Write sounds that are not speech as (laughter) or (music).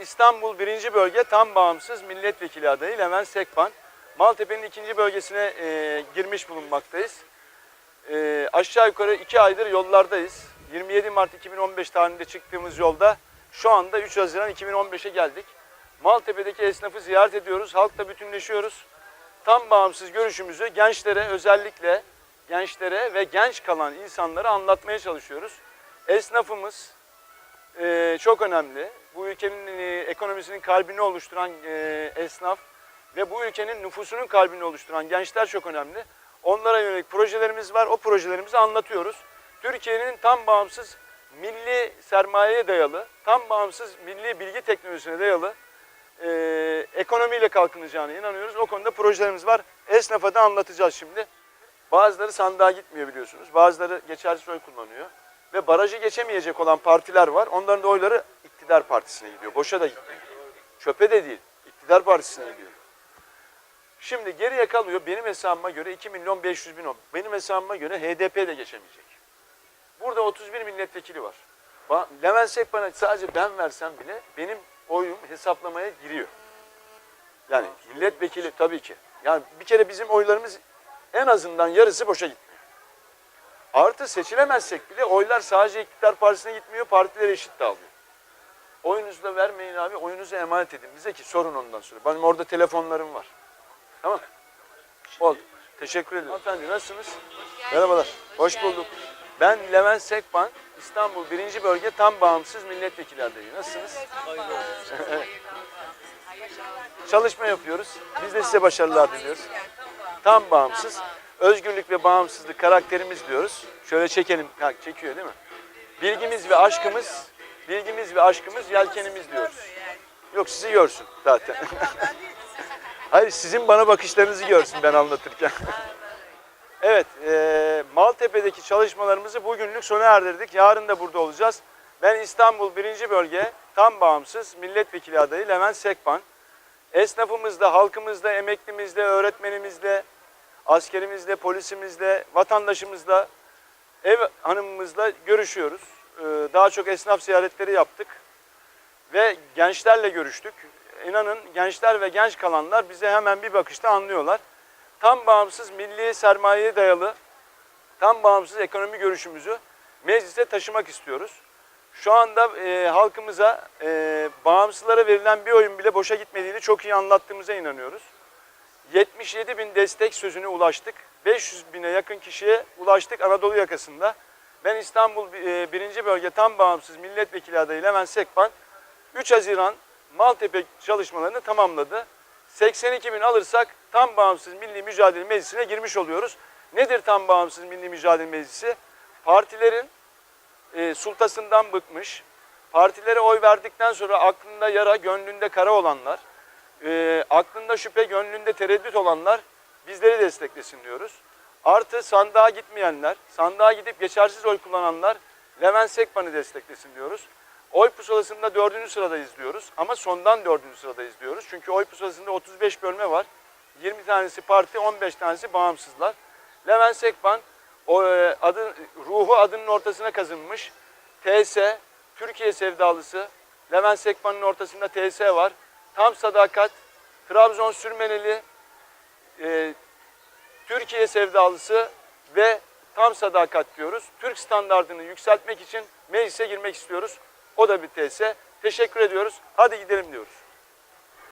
İstanbul 1. Bölge tam bağımsız milletvekili adayı Levent Sekban. Maltepe'nin ikinci bölgesine e, girmiş bulunmaktayız. E, aşağı yukarı iki aydır yollardayız. 27 Mart 2015 tarihinde çıktığımız yolda şu anda 3 Haziran 2015'e geldik. Maltepe'deki esnafı ziyaret ediyoruz, halkla bütünleşiyoruz. Tam bağımsız görüşümüzü gençlere özellikle gençlere ve genç kalan insanlara anlatmaya çalışıyoruz. Esnafımız, e, çok önemli. Bu ülkenin e, ekonomisinin kalbini oluşturan e, esnaf ve bu ülkenin nüfusunun kalbini oluşturan gençler çok önemli. Onlara yönelik projelerimiz var. O projelerimizi anlatıyoruz. Türkiye'nin tam bağımsız milli sermayeye dayalı, tam bağımsız milli bilgi teknolojisine dayalı e, ekonomiyle kalkınacağına inanıyoruz. O konuda projelerimiz var. Esnafa da anlatacağız şimdi. Bazıları sandığa gitmiyor biliyorsunuz. Bazıları geçersiz oy kullanıyor. Ve barajı geçemeyecek olan partiler var. Onların da oyları iktidar partisine gidiyor. Boşa da gitmiyor. Çöpe de değil. İktidar partisine gidiyor. Şimdi geriye kalıyor benim hesabıma göre 2 milyon 500 bin. Benim hesabıma göre HDP de geçemeyecek. Burada 31 milletvekili var. Levent Sekban'a sadece ben versem bile benim oyum hesaplamaya giriyor. Yani milletvekili tabii ki. Yani bir kere bizim oylarımız en azından yarısı boşa gitmiyor. Artı seçilemezsek bile oylar sadece iktidar partisine gitmiyor, partiler eşit dağılıyor. Oyunuzu da vermeyin abi, oyunuzu emanet edin bize ki sorun ondan sonra. Benim orada telefonlarım var. Tamam Oldu. Teşekkür ederim. Hanımefendi nasılsınız? Merhabalar. Hoş bulduk. Ben Levent Sekban, İstanbul 1. Bölge Tam Bağımsız Milletvekili adayı. Nasılsınız? Çalışma yapıyoruz. Biz de size başarılar diliyoruz. Tam bağımsız. Özgürlük ve bağımsızlık karakterimiz diyoruz. Şöyle çekelim. Ha, çekiyor değil mi? Bilgimiz ve aşkımız, bilgimiz ve aşkımız yelkenimiz diyoruz. Yok sizi görsün zaten. (laughs) Hayır sizin bana bakışlarınızı görsün ben anlatırken. (laughs) evet, e, Maltepe'deki çalışmalarımızı bugünlük sona erdirdik. Yarın da burada olacağız. Ben İstanbul 1. Bölge tam bağımsız milletvekili adayı Levent Sekban. Esnafımızla, halkımızla, emeklimizle, öğretmenimizle, askerimizle, polisimizle, vatandaşımızla, ev hanımımızla görüşüyoruz. Ee, Daha çok esnaf ziyaretleri yaptık ve gençlerle görüştük. İnanın gençler ve genç kalanlar bize hemen bir bakışta anlıyorlar. Tam bağımsız milli sermayeye dayalı, tam bağımsız ekonomi görüşümüzü meclise taşımak istiyoruz. Şu anda e, halkımıza e, bağımsızlara verilen bir oyun bile boşa gitmediğini çok iyi anlattığımıza inanıyoruz. 77 bin destek sözüne ulaştık. 500 bine yakın kişiye ulaştık Anadolu yakasında. Ben İstanbul 1. Bölge Tam Bağımsız Milletvekili adayı Levent Sekban 3 Haziran Maltepe çalışmalarını tamamladı. 82 bin alırsak Tam Bağımsız Milli Mücadele Meclisi'ne girmiş oluyoruz. Nedir Tam Bağımsız Milli Mücadele Meclisi? Partilerin e, sultasından bıkmış, partilere oy verdikten sonra aklında yara, gönlünde kara olanlar, e, aklında şüphe, gönlünde tereddüt olanlar bizleri desteklesin diyoruz. Artı sandığa gitmeyenler, sandığa gidip geçersiz oy kullananlar Levent Sekban'ı desteklesin diyoruz. Oy pusulasında dördüncü sıradayız diyoruz ama sondan dördüncü sıradayız diyoruz. Çünkü oy pusulasında 35 bölme var. 20 tanesi parti, 15 tanesi bağımsızlar. Levent Sekban o e, adı ruhu adının ortasına kazınmış. TS Türkiye sevdalısı. Levent Sekban'ın ortasında TS var. Tam sadakat, Trabzon sürmeneli, e, Türkiye sevdalısı ve tam sadakat diyoruz. Türk standartını yükseltmek için meclise girmek istiyoruz. O da bir TS. Teşekkür ediyoruz. Hadi gidelim diyoruz.